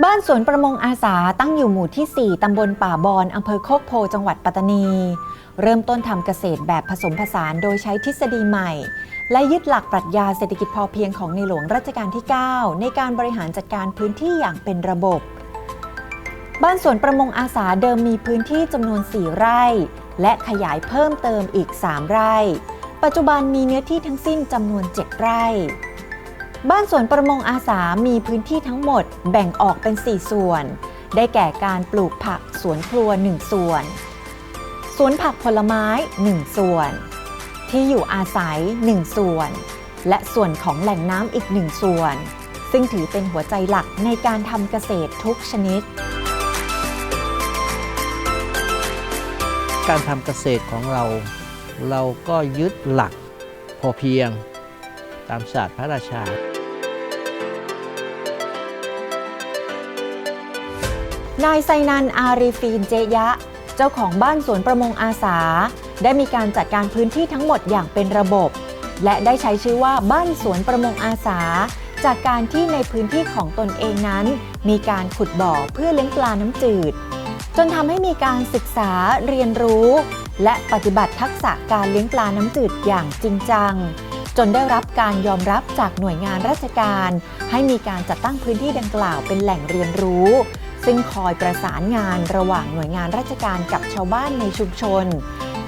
บ้านสวนประมงอาสาตั้งอยู่หมู่ที่ 4 ตำบลป่าบอนอำเภอโคกโพ จังหวัดปัตตานี เริ่มต้นทำเกษตรแบบผสมผสานโดยใช้ทฤษฎีใหม่ และยึดหลักปรัชญาเศรษฐกิจพอเพียงของในหลวงรัชกาลที่ 9 ในการบริหารจัดการพื้นที่อย่างเป็นระบบ บ้านสวนประมงอาสาเดิมมีพื้นที่จำนวน 4 ไร่ และขยายเพิ่มเติมอีก 3 ไร่ ปัจจุบันมีเนื้อที่ทั้งสิ้นจำนวน 7 ไร่ บ้านสวนประมงอาสามีพื้นที่ทั้งหมดแบ่งออกเป็น 4 ส่วน ได้แก่การปลูกผักสวนครัว 1 ส่วน สวนผักผลไม้ 1 ส่วน ที่อยู่อาศัย 1 ส่วน และส่วนของแหล่งน้ำอีก 1 ส่วน ซึ่งถือเป็นหัวใจหลักในการทำเกษตรทุกชนิดการทำเกษตรของเรา เราก็ยึดหลักพอเพียงตามศาสตร์พระราชา นายไซนันอารีฟีนเจยะ เจ้าของบ้านสวนประมงอาสา ได้มีการจัดการพื้นที่ทั้งหมดอย่างเป็นระบบ และได้ใช้ชื่อว่าบ้านสวนประมงอาสา จากการที่ในพื้นที่ของตนเองนั้น มีการขุดบ่อเพื่อเลี้ยงปลาน้ำจืด จนทำให้มีการศึกษาเรียนรู้ และปฏิบัติทักษะการเลี้ยงปลาน้ำจืดอย่างจริงจังจนได้รับการยอมรับจากหน่วยงานราชการ ให้มีการจัดตั้งพื้นที่ดังกล่าวเป็นแหล่งเรียนรู้ ซึ่งคอยประสานงานระหว่างหน่วยงานราชการกับชาวบ้านในชุมชน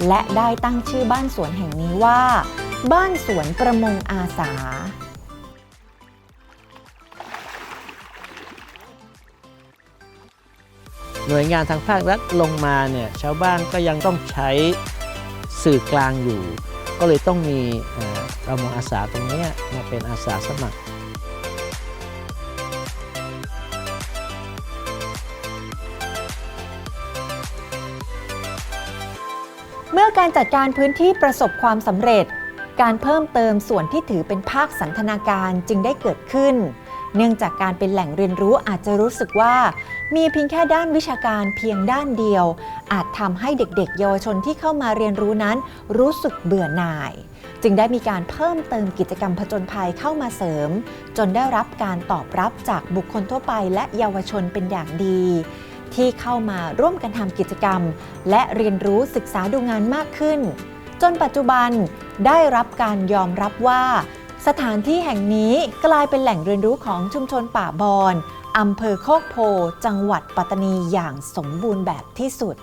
และได้ตั้งชื่อบ้านสวนแห่งนี้ว่า บ้านสวนประมงอาสาหน่วยงานทางภาครัฐลงมาเนี่ยชาวบ้านก็ยังต้องใช้สื่อกลางอยู่ ก็เลยต้องมีเอ่อประมงอาสาตรงนี้มาเป็นอาสาสมัคร เมื่อการจัดการพื้นที่ประสบความสำเร็จ การเพิ่มเติมส่วนที่ถือเป็นภาคสันทนาการจึงได้เกิดขึ้น เนื่องจากการเป็นแหล่งเรียนรู้อาจจะรู้สึกว่า มีเพียงแค่ด้านวิชาการเพียงด้านเดียว อาจทำให้เด็กๆ เยาวชนที่เข้ามาเรียนรู้นั้น รู้สึกเบื่อหน่าย จึงได้มีการเพิ่มเติมกิจกรรมผจญภัยเข้ามาเสริม จนได้รับการตอบรับจากบุคคลทั่วไปและเยาวชนเป็นอย่างดี ที่เข้ามาร่วมกันทำกิจกรรม และเรียนรู้ศึกษาดูงานมากขึ้น จนปัจจุบันได้รับการยอมรับว่า สถานที่แห่งนี้กลายเป็นแหล่งเรียนรู้ของชุมชนป่าบอนอำเภอโคกโพ จังหวัดปัตตานีอย่างสมบูรณ์แบบที่สุด